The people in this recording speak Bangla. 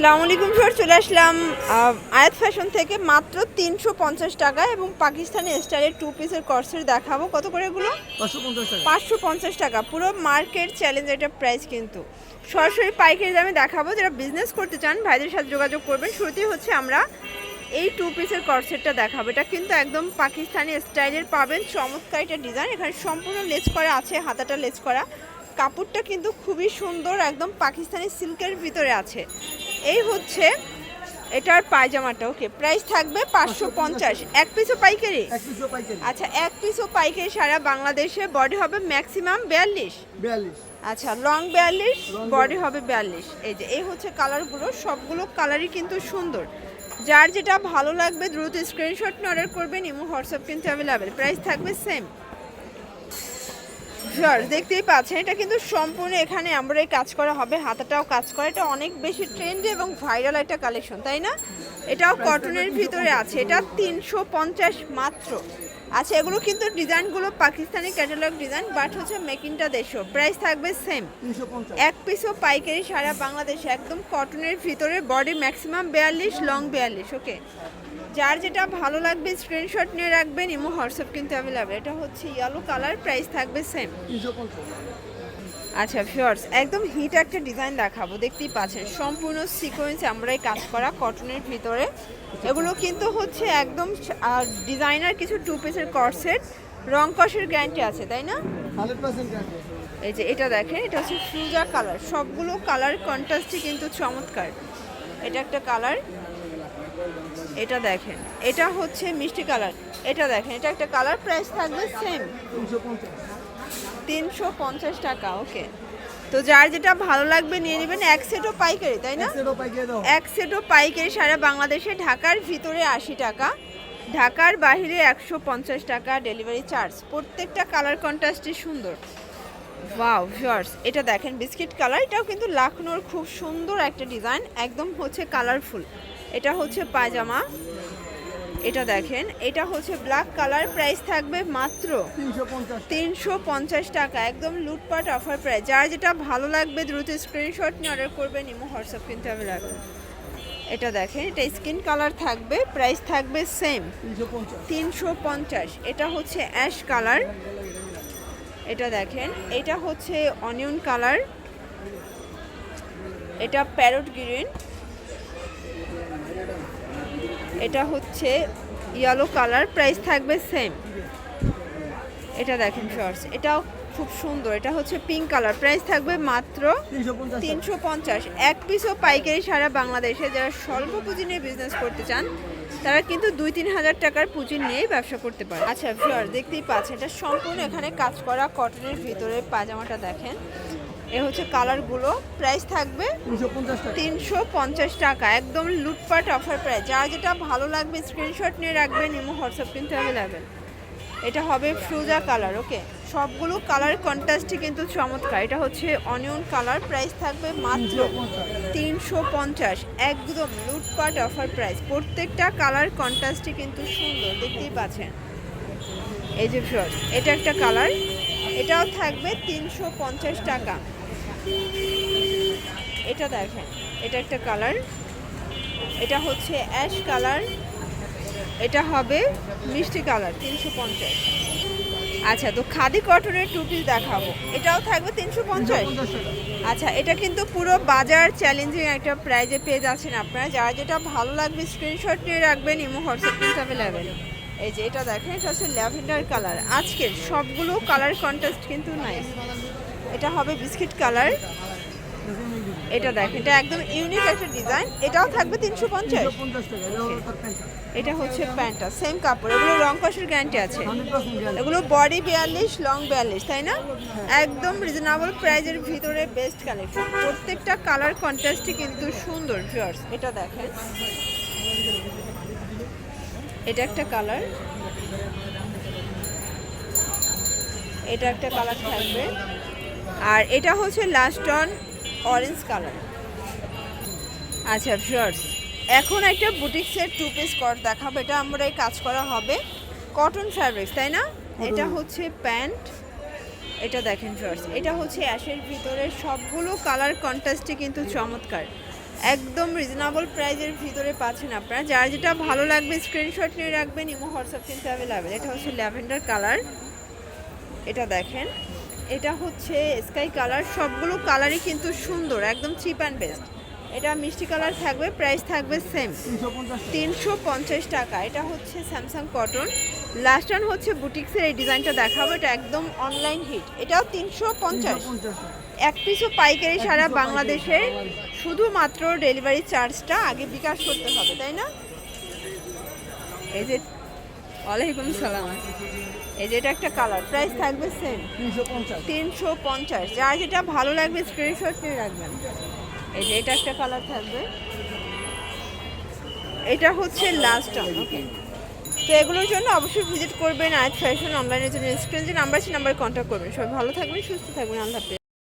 আসসালামু আলাইকুম চলে আসলাম আয়াত ফ্যাশন থেকে মাত্র তিনশো পঞ্চাশ টাকা এবং পাকিস্তানি স্টাইলের টু পিসের কর্সের দেখাবো। কত করে এগুলো? পাঁচশো পঞ্চাশ টাকা। পাঁচশো পঞ্চাশ টাকা। পুরো মার্কেট চ্যালেঞ্জ এটা প্রাইস কিন্তু। সরাসরি পাইকারি দামে দেখাবো। যারা বিজনেস করতে চান ভাইদের সাথে যোগাযোগ করবেন। শুরুতেই হচ্ছে আমরা এই টু পিসের কর্সেটটা দেখাবো। এটা কিন্তু একদম পাকিস্তানি স্টাইলের পাবেন। চমৎকার এটা ডিজাইন এখানে সম্পূর্ণ লেস করা আছে হাতাটা লেস করা। কাপড়টা কিন্তু খুবই সুন্দর একদম পাকিস্তানি সিল্কের ভিতরে আছে। এই হচ্ছে এটার পায়জামাটা ওকে? প্রাইস থাকবে পাঁচশো পঞ্চাশ। এক পিসও পাইকারি? আচ্ছা এক পিসও পাইকারি সারা বাংলাদেশে বডি হবে ম্যাক্সিমাম বিয়াল্লিশ। বিয়াল্লিশ। আচ্ছা লং বিয়াল্লিশ বডি হবে বিয়াল্লিশ। এই যে এই হচ্ছে কালারগুলো সবগুলো কালারই কিন্তু সুন্দর। যার যেটা ভালো লাগবে দ্রুত স্ক্রিনশট নিয়ে অর্ডার করবেন ইমো হোয়াটসঅ্যাপ কিন্তু অ্যাভেলেবেল প্রাইস থাকবে সেম শিওর দেখতেই পাচ্ছেন, এটা কিন্তু সম্পূর্ণ এখানে আমরা কাজ করা হবে, হাতাটাও কাজ করা, এটা অনেক বেশি ট্রেন্ড এবং ভাইরাল একটা কালেকশন তাই না? এটাও কটনের ভিতরে আছে, এটা তিনশো পঞ্চাশ মাত্র। আচ্ছা এগুলো কিন্তু ডিজাইনগুলো পাকিস্তানি ক্যাটালগ ডিজাইন বাট হচ্ছে মেকিংটা দেশও প্রাইস থাকবে সেম এক পিসও পাইকারি সারা বাংলাদেশে একদম কটনের ভিতরে বডি ম্যাক্সিমাম বিয়াল্লিশ লং বিয়াল্লিশ ওকে যার যেটা ভালো লাগবে স্ক্রিনশট নিয়ে রাখবেন ইমো হোয়াটসঅ্যাপ কিন্তু অ্যাভেলেবেল এটা হচ্ছে ইয়েলো কালার প্রাইস থাকবে সেম আচ্ছা ফিওর্স একদম হিট একটা ডিজাইন দেখাবো দেখতেই পাচ্ছেন। সম্পূর্ণ সিকোয়েন্স আমরাই কাজ করা কটনের ভিতরে। এগুলো কিন্তু হচ্ছে একদম ডিজাইনার কিছু টু পিসের কর্সেট রং কষের গ্যারান্টি আছে তাই না? এই যে এটা দেখেন এটা হচ্ছে ফ্রুজা কালার সবগুলো কালার কন্ট্রাস্টই কিন্তু চমৎকার। এটা একটা কালার এটা দেখেন এটা হচ্ছে মিষ্টি কালার এটা দেখেন এটা একটা কালার প্রাইস থাকবে সেম তিনশো পঞ্চাশ টাকা ওকে তো যার যেটা ভালো লাগবে নিয়ে নেবেন এক সেটও পাইকারি তাই না? এক সেটও পাইকারি সারা বাংলাদেশে ঢাকার ভিতরে আশি টাকা ঢাকার বাইরে একশো পঞ্চাশ টাকা ডেলিভারি চার্জ প্রত্যেকটা কালার কন্ট্রাস্টই সুন্দর। ওয়াও ভিউয়ার্স এটা দেখেন বিস্কিট কালার এটাও কিন্তু লাখনোর খুব সুন্দর একটা ডিজাইন একদম হচ্ছে কালারফুল এটা হচ্ছে পায়জামা এটা দেখেন, এটা হচ্ছে ব্ল্যাক কালার প্রাইস থাকবে মাত্র তিনশো পঞ্চাশ টাকা, একদম লুটপাট অফার প্রাইস যার যেটা ভালো লাগবে দ্রুত স্ক্রিনশট নিয়ে অর্ডার করবেন ইমো হোয়াটসঅ্যাপ কিন্তু লাগবে এটা দেখেন, এটা স্কিন কালার থাকবে প্রাইস থাকবে সেম তিনশো পঞ্চাশ, এটা হচ্ছে অ্যাশ কালার এটা দেখেন, এটা হচ্ছে অনিয়ন কালার এটা প্যারট গ্রিন এটা হচ্ছে ইয়েলো কালার প্রাইস থাকবে সেম এটা দেখেন শর্টস এটাও খুব সুন্দর এটা হচ্ছে পিঙ্ক কালার প্রাইস থাকবে মাত্র তিনশো পঞ্চাশ। এক পিসও পাইকারি সারা বাংলাদেশে যারা স্বল্প পুঁজি নিয়ে বিজনেস করতে চান তারা কিন্তু দুই তিন হাজার টাকার পুঁজি নিয়েই ব্যবসা করতে পারে। আচ্ছা ভিউয়ার দেখতেই পাচ্ছেন এটা সম্পূর্ণ এখানে কাজ করা কটনের ভিতরে পাজামাটা দেখেন। এ হচ্ছে কালারগুলো। প্রাইস থাকবে তিনশো পঞ্চাশ টাকা। একদম লুটপাট অফার প্রাইস যা যেটা ভালো লাগবে স্ক্রিনশট নিয়ে রাখবেন ইমো হোয়াটসঅ্যাপ কিন্তু অ্যাভেলেবেল এটা হবে ফ্রুজা কালার ওকে সবগুলো কালার কন্ট্রাস্টই কিন্তু চমৎকার। এটা হচ্ছে অনিয়ন কালার প্রাইস থাকবে মাত্র তিনশো পঞ্চাশ। একদম লুটপাট অফার প্রাইস প্রত্যেকটা কালার কন্ট্রাস্টই কিন্তু সুন্দর দেখতেই পাচ্ছেন। এই যে ফ্রস এটা একটা কালার এটাও থাকবে তিনশো পঞ্চাশ টাকা। এটা দেখেন এটা একটা কালার। এটা হচ্ছে অ্যাশ কালার। এটা হবে মিষ্টি কালার তিনশো পঞ্চাশ। আচ্ছা তো খাদি কটনের টু পিস দেখাবো। এটাও থাকবে তিনশো পঞ্চাশ? আচ্ছা এটা কিন্তু পুরো বাজার চ্যালেঞ্জিং একটা প্রাইজে পেয়ে যাচ্ছেন আপনারা। যারা যেটা ভালো লাগবে স্ক্রিনশট নিয়ে রাখবেন ইমো হোয়াটসঅ্যাপ কিন্তু অ্যাভেলেবেল এই যে এটা দেখেন এটা হচ্ছে ল্যাভেন্ডার কালার। আজকের সবগুলো কালার কন্ট্রাস্ট কিন্তু নাই এটা হবে বিস্কিট কালার। এটা দেখ, এটা একদম ইউনিক একটা ডিজাইন। এটাও থাকবে তিনশো পঞ্চাশ। এটা হচ্ছে প্যান্টটা, সেম কাপড়, এগুলো রং কষের গ্যারান্টি আছে। এগুলো বডি বিয়াল্লিশ, লং বিয়াল্লিশ, তাই না? একদম রিজনেবল প্রাইজের ভিতরে বেস্ট কালেকশন প্রত্যেকটা কালার কন্ট্রাস্টই কিন্তু সুন্দর ভিউয়ার্স এটা দেখেন। এটা একটা কালার এটা একটা কালার থাকবে। আর এটা হচ্ছে লাস্ট অন অরেঞ্জ কালার আচ্ছা ভিউয়ার্স এখন একটা বুটিক্সের টু পিস কট দেখাবো। এটা আমরা এই কাজ করা হবে কটন ফ্যাব্রিক্স তাই না? এটা হচ্ছে প্যান্ট এটা দেখেন ভিউয়ার্স এটা হচ্ছে অ্যাশের ভিতরে সবগুলো কালার কন্ট্রাস্টে কিন্তু চমৎকার। একদম রিজনেবল প্রাইজের ভিতরে পাচ্ছেন আপনারা। যার যেটা ভালো লাগবে স্ক্রিনশট নিয়ে রাখবেন ইমো হোয়াটসঅ্যাপ কিন্তু অ্যাভেলেবেল এটা হচ্ছে ল্যাভেন্ডার কালার এটা দেখেন। এটা হচ্ছে স্কাই কালার সবগুলো কালারই কিন্তু সুন্দর একদম চিপ অ্যান্ড বেস্ট এটা মিষ্টি কালার থাকবে প্রাইস থাকবে সেম তিনশো পঞ্চাশ টাকা এটা হচ্ছে স্যামসাং কটন লাস্ট ওয়ান হচ্ছে বুটিক্সের এই ডিজাইনটা দেখাবো এটা একদম অনলাইন হিট এটাও তিনশো পঞ্চাশ। এক পিসও পাইকারি সারা বাংলাদেশে শুধুমাত্র ডেলিভারি চার্জটা আগে বিকাশ করতে হবে তাই না? এই যে ওয়ালাইকুম সালাম। এই যে এটা একটা কালার প্রাইস থাকবে সেম তিনশো পঞ্চাশ। যার যেটা ভালো লাগবে স্ক্রিনশট নিয়ে রাখবেন। এই যে এটা একটা কালার থাকবে। এটা হচ্ছে লাস্ট ওকে তো এগুলোর জন্য অবশ্যই ভিজিট করবেন আজ ফ্যাশন অনলাইনের জন্য। স্ক্রিন যে নাম্বার আছে নাম্বারে কন্ট্যাক্ট করবেন। সবাই ভালো থাকবেন সুস্থ থাকবেন। আল্লাহ